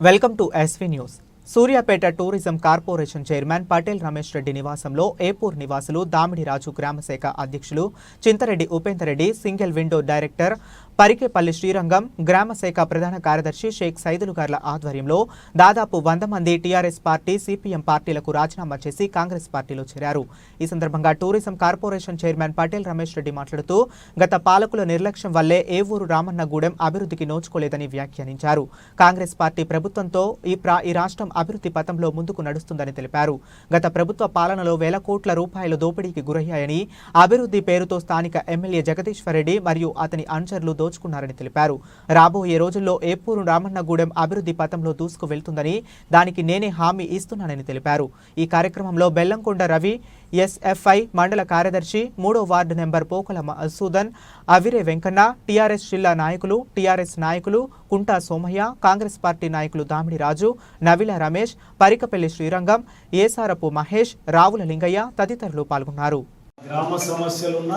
Welcome to SV news Suryapet tourism corporation chairman Patel Ramesh Reddy నివాసంలో ఏపూర్ నివాసులు దామిడి రాజు గ్రామశాఖ అధ్యక్షులు Chintareddy Upender Reddy single window director Parikepalli Srirangam గ్రామశాఖ ప్రధాన కార్యదర్శి షేక్ సైదులుగార్ల ఆధ్వర్యంలో దాదాపు వంద మంది టీఆర్ఎస్ పార్టీ సిపిఎం పార్టీలకు రాజీనామా చేసి కాంగ్రెస్ పార్టీలో చేరారు. ఈ సందర్భంగా tourism corporation chairman Patel Ramesh Reddy మాట్లాడుతూ గత పాలకుల నిర్లక్ష్యం వల్లే ఏ ఊరు రామన్నగూడెం అభివృద్ధికి నోచుకోలేదని వ్యాఖ్యానించారు. కాంగ్రెస్ పార్టీ ప్రభుత్వంతో ఈ ప్రా ఈ రాష్ట్రం అభివృద్ధి పథంలో ముందుకు నడుస్తుందని తెలిపారు. గత ప్రభుత్వ పాలనలో వేల కోట్ల రూపాయల దోపిడీకి గురయ్యాయని అభివృద్ధి పేరుతో స్థానిక ఎమ్మెల్యే జగదీశ్వర్ రెడ్డి మరియు అతని అనుచరులు దోచుకున్నారని తెలిపారు. రాబోయే రోజుల్లో ఏపూరు రామన్నగూడెం అభివృద్ధి పథంలో దూసుకు వెళ్తుందని దానికి నేనే హామీ ఇస్తున్నానని తెలిపారు. ఈ కార్యక్రమంలో బెల్లంకొండ రవి ఎస్ఎఫ్ఐ మండల కార్యదర్శి మూడో ward number Pokala Masudan Avire Venkanna TRS జిల్లా నాయకులు టీఆర్ఎస్ నాయకులు కుంటా సోమయ్య కాంగ్రెస్ పార్టీ నాయకులు దామిడి రాజు నవిల రమేష్ పరికపల్లి శ్రీరంగం ఏసారపు మహేష్ రావుల లింగయ్య తదితరులు పాల్గొన్నారు. గ్రామ సమస్యలున్న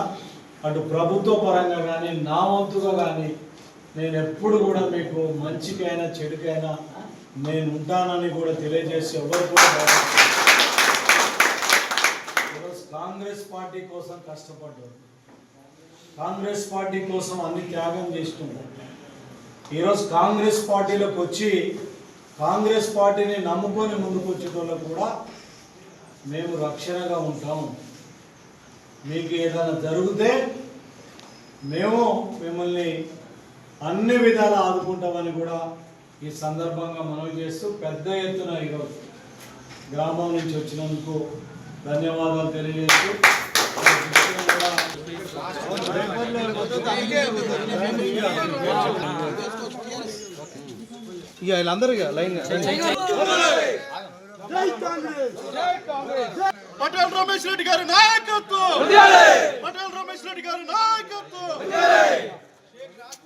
అటు ప్రభుత్వ పరంగా కానీ నా వంతుగా కానీ నేను ఎప్పుడు కూడా మీకు మంచికైనా చెడుకైనా నేను ఉంటానని కూడా తెలియజేసి ఎవరు కూడా ఈరోజు కాంగ్రెస్ పార్టీ కోసం కష్టపడ్డారు. కాంగ్రెస్ పార్టీ కోసం అన్ని త్యాగం చేస్తున్నారు. ఈరోజు కాంగ్రెస్ పార్టీలోకి వచ్చి కాంగ్రెస్ పార్టీని నమ్ముకొని ముందుకు వచ్చేటోళ్ళకు కూడా మేము రక్షణగా ఉంటాం మీకు ఏదైనా జరిగితే మేము మిమ్మల్ని అన్ని విధాలు ఆదుకుంటామని కూడా ఈ సందర్భంగా మనవి చేస్తూ పెద్ద ఎత్తున ఈరోజు గ్రామం నుంచి వచ్చినందుకు ధన్యవాదాలు తెలియజేస్తూ ఇక వీళ్ళందరూ ఇక లైన్ పటేల్ రమేష్ రెడ్డి గారి నాయకత్వం. పటేల్ రమేష్ రెడ్డి గారి నాయకత్వం. ఎప్పుడో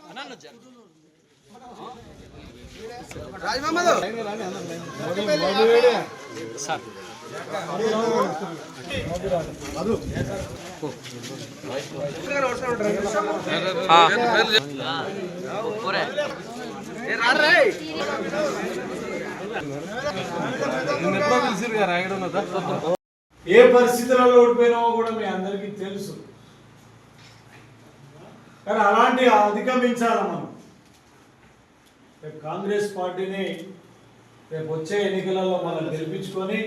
ఏ పరిస్థితులలో ఓడిపోయినామో కూడా మీ అందరికీ తెలుసు. కానీ అలాంటి అధిగమించాలి మనం. రేపు కాంగ్రెస్ పార్టీని రేపు వచ్చే ఎన్నికలలో మనం గెలిపించుకొని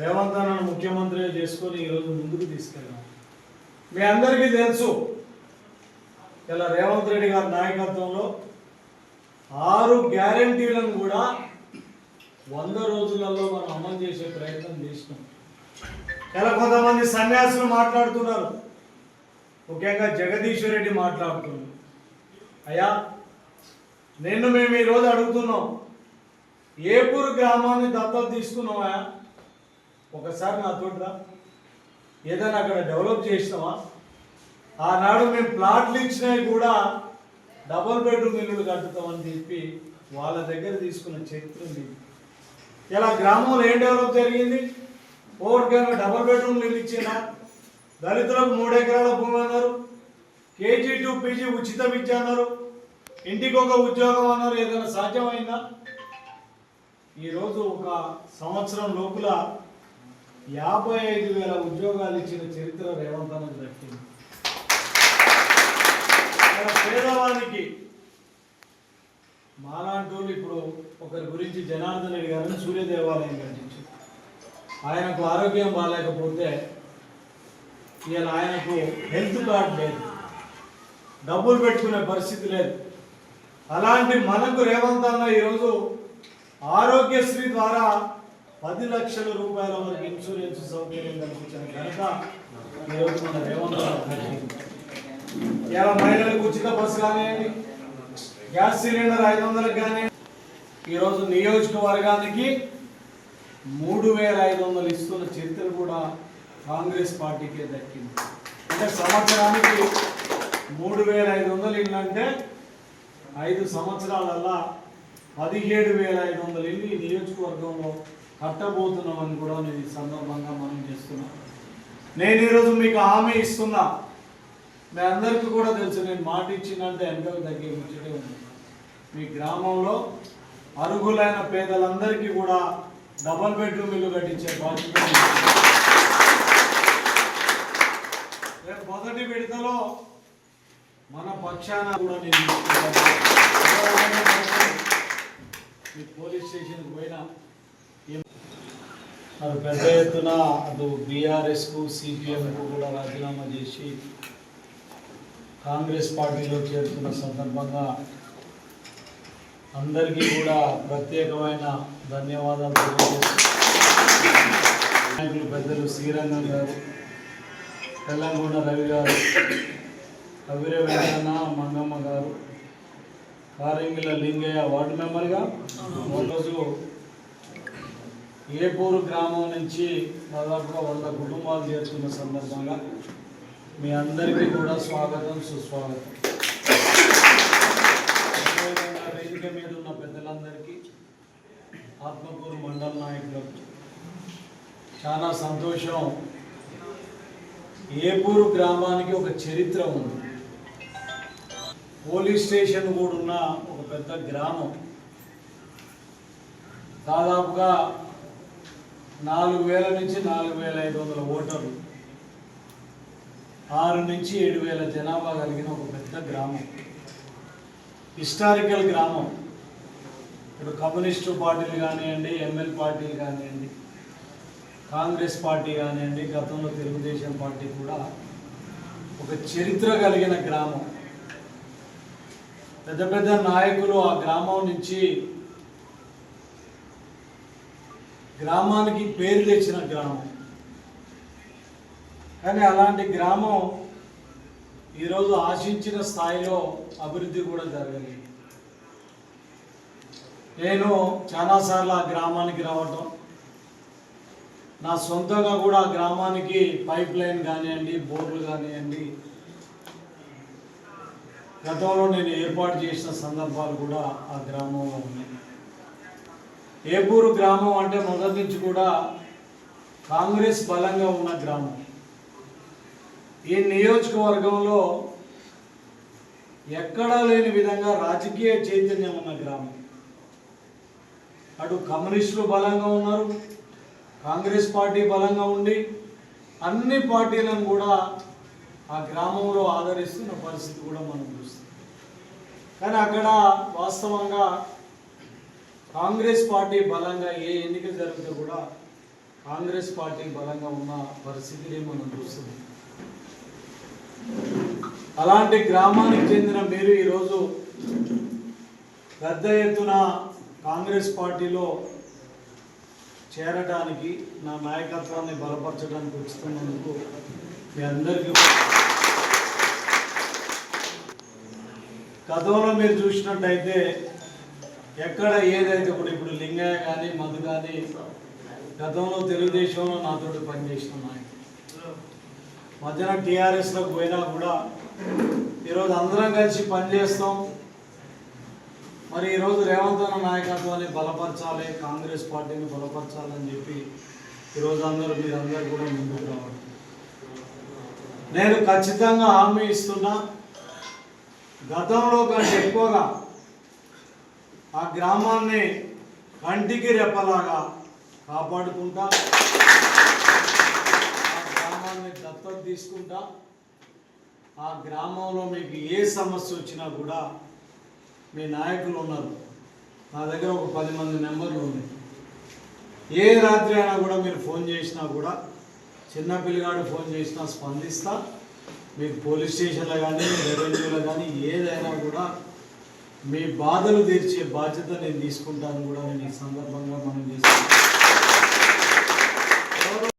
రేవంత్ అన్నను ముఖ్యమంత్రి చేసుకొని ఈరోజు ముందుకు తీసుకెళ్ళాం. మీ అందరికీ తెలుసు ఇలా రేవంత్ రెడ్డి గారి నాయకత్వంలో ఆరు గ్యారంటీలను కూడా వంద రోజులలో మనం అమలు చేసే ప్రయత్నం చేసినాం. ఇలా కొంతమంది సన్యాసులు మాట్లాడుతున్నారు. ముఖ్యంగా జగదీశ్వర్ రెడ్డి మాట్లాడుతున్నారు. అయ్యా నిన్ను మేము ఈరోజు అడుగుతున్నాం. ఏపూరు గ్రామాన్ని దత్తత తీసుకున్నావా? ఒకసారి నాతోటి రా. ఏదైనా అక్కడ డెవలప్ చేసినావా? ఆనాడు మేము ప్లాట్లు ఇచ్చినవి కూడా డబుల్ బెడ్రూమ్ ఇల్లులు కట్టుతామని చెప్పి వాళ్ళ దగ్గర తీసుకున్న చరిత్ర ఇలా గ్రామంలో ఏం డెవలప్ జరిగింది? ఓవర్కైనా డబుల్ బెడ్రూమ్ ఇల్లు ఇచ్చిన దళితులకు మూడు ఎకరాల భూమి అన్నారు. కేజీ టు పీజీ ఉచిత విద్య అన్నారు. ఇంటికి ఒక ఉద్యోగం అన్నారు. ఏదైనా సాధ్యమైందా? ఈరోజు ఒక సంవత్సరం లోపల యాభై ఐదు వేల ఉద్యోగాలు ఇచ్చిన చరిత్ర రేవంత్ అన్నది దక్కింది. పేదవానికి మాలాంటి వాళ్ళు ఇప్పుడు ఒకరి గురించి జనార్దన్ రెడ్డి గారిని సూర్య దేవాలయం కట్టించారు. ఆయనకు ఆరోగ్యం బాగాలేకపోతే ఇవాళ ఆయనకు హెల్త్ కార్డ్ లేదు. డబ్బులు పెట్టుకునే పరిస్థితి లేదు. అలాంటి మనకు రేవంత్ అన్న ఈరోజు ఆరోగ్యశ్రీ ద్వారా పది లక్షల రూపాయల వరకు ఇన్సూరెన్స్ సౌకర్యం కల్పించిన ఘనత ఈరోజు మన రేవంత్ అన్న ఇలా మహిళలకు ఉచిత బస్సు కానివ్వండి గ్యాస్ సిలిండర్ ఐదు వందలకు కానీ ఈరోజు నియోజకవర్గానికి మూడు వేల ఐదు వందలు ఇస్తున్న చరిత్ర కూడా కాంగ్రెస్ పార్టీకే దక్కింది. అంటే సంవత్సరానికి మూడు వేల ఐదు వందలు ఇల్లంటే ఐదు సంవత్సరాలల్లా పదిహేడు వేల ఐదు వందలు ఇల్లు ఈ నియోజకవర్గంలో కట్టబోతున్నామని కూడా నేను ఈ సందర్భంగా మనం చేస్తున్నాను నేను ఈరోజు మీకు హామీ ఇస్తున్నా. మీ అందరికీ కూడా తెలుసు నేను మాట ఇచ్చిందంటే వెనకకు తగ్గే ముచ్చటే ఉంది మీ గ్రామంలో అర్హులైన పేదలందరికీ కూడా డబల్ బెడ్రూమ్ ఇల్లు కట్టించే బాధ్యత రేపు మొదటి విడతలో మన పక్షాన కూడా నేను తీసుకుంటాను. మీ పోలీస్ స్టేషన్కి పోయినా మరి పెద్ద ఎత్తున అటు బీఆర్ఎస్కు సిపిఎంకు కూడా రాజీనామా చేసి కాంగ్రెస్ పార్టీలో చేరుతున్న సందర్భంగా అందరికీ కూడా ప్రత్యేకమైన ధన్యవాదాలు నాయకులు పెద్దలు శ్రీరంగం గారు తెల్లంగొండ రవి గారు కవిర వెంకన్న మంగమ్మ గారు కారింగిల లింగయ్య వార్డు మెంబర్గా ఒకరోజు ఏపూరు గ్రామం నుంచి దాదాపుగా వంద కుటుంబాలు చేర్చుకున్న సందర్భంగా మీ అందరికీ కూడా స్వాగతం సుస్వాగతం. వేదిక మీద ఉన్న పెద్దలందరికీ ఆత్మకూరు మండల నాయకులకు చాలా సంతోషం. ఏపూరు గ్రామానికి ఒక చరిత్ర ఉంది. పోలీస్ స్టేషన్ కూడా ఉన్న ఒక పెద్ద గ్రామం. దాదాపుగా నాలుగు వేల నుంచి నాలుగు వేల ఐదు వందల ఓటర్లు. ఆరు నుంచి ఏడు వేల జనాభా కలిగిన ఒక పెద్ద గ్రామం. హిస్టారికల్ గ్రామం. ఇప్పుడు కమ్యూనిస్టు పార్టీలు కానివ్వండి ఎంఎల్ పార్టీలు కానివ్వండి కాంగ్రెస్ పార్టీ కానివ్వండి గతంలో తెలుగుదేశం పార్టీ కూడా ఒక చరిత్ర కలిగిన గ్రామం. పెద్ద పెద్ద నాయకులు ఆ గ్రామం నుంచి గ్రామానికి పేరు తెచ్చిన గ్రామం. కానీ అలాంటి గ్రామం ఈరోజు ఆశించిన స్థాయిలో అభివృద్ధి కూడా జరగలేదు. నేను చాలాసార్లు ఆ గ్రామానికి రావటం నా సొంతంగా కూడా ఆ గ్రామానికి పైప్ లైన్ కానివ్వండి బోర్లు కానివ్వండి గతంలో నేను ఏర్పాటు చేసిన సందర్భాలు కూడా ఆ గ్రామంలో ఉన్నాయి. ఏపూరు గ్రామం అంటే మొదటి నుంచి కూడా కాంగ్రెస్ బలంగా ఉన్న గ్రామం. ఈ నియోజకవర్గంలో ఎక్కడా లేని విధంగా రాజకీయ చైతన్యం ఉన్న గ్రామం. అటు కమ్యూనిస్టులు బలంగా ఉన్నారు కాంగ్రెస్ పార్టీ బలంగా ఉండి అన్ని పార్టీలను కూడా ఆ గ్రామంలో ఆదరిస్తున్న పరిస్థితి కూడా మనం చూస్తాం. కానీ అక్కడ వాస్తవంగా కాంగ్రెస్ పార్టీ బలంగా ఏ ఎన్నిక జరిగితే కూడా కాంగ్రెస్ పార్టీ బలంగా ఉన్న పరిస్థితిని మనం చూస్తున్నాం. అలాంటి గ్రామానికి చెందిన మీరు ఈరోజు పెద్ద ఎత్తున కాంగ్రెస్ పార్టీలో చేరడానికి నా నాయకత్వాన్ని బలపరచడానికి వచ్చినందుకు మీ అందరికీ గతంలో మీరు చూసినట్టయితే ఎక్కడ ఏదైతే ఇప్పుడు ఇప్పుడు లింగయ్య కానీ మధు కానీ గతంలో తెలుగుదేశంలో నాతో పనిచేసిన నాయకులు మధ్యన టీఆర్ఎస్లోకి పోయినా కూడా ఈరోజు అందరం కలిసి పనిచేస్తాం మరి ఈరోజు రేవంత్ అన్న నాయకత్వాన్ని బలపరచాలి కాంగ్రెస్ పార్టీని బలపరచాలని చెప్పి ఈరోజు అందరూ మీరందరూ కూడా ముందుకు రావాలి. నేను ఖచ్చితంగా హామీ ఇస్తున్నా. గతంలో కంటే ఎక్కువగా ఆ గ్రామాన్ని కంటికి రెప్పలాగా కాపాడుకుంటా ఆ గ్రామాన్ని దత్తత తీసుకుంటా. ఆ గ్రామంలో మీకు ఏ సమస్య వచ్చినా కూడా మీ నాయకులు ఉన్నారు. నా దగ్గర ఒక పది మంది నెంబర్లు ఉన్నాయి ఏ రాత్రి అయినా కూడా మీరు ఫోన్ చేసినా కూడా చిన్న పిల్లగాడు ఫోన్ చేసినా స్పందిస్తా. మీకు పోలీస్ స్టేషన్లో కానీ రెవెన్యూలో కానీ ఏదైనా కూడా మీ బాధలు తీర్చే బాధ్యత నేను తీసుకుంటాను కూడా నేను ఈ సందర్భంగా మనం చేస్తాను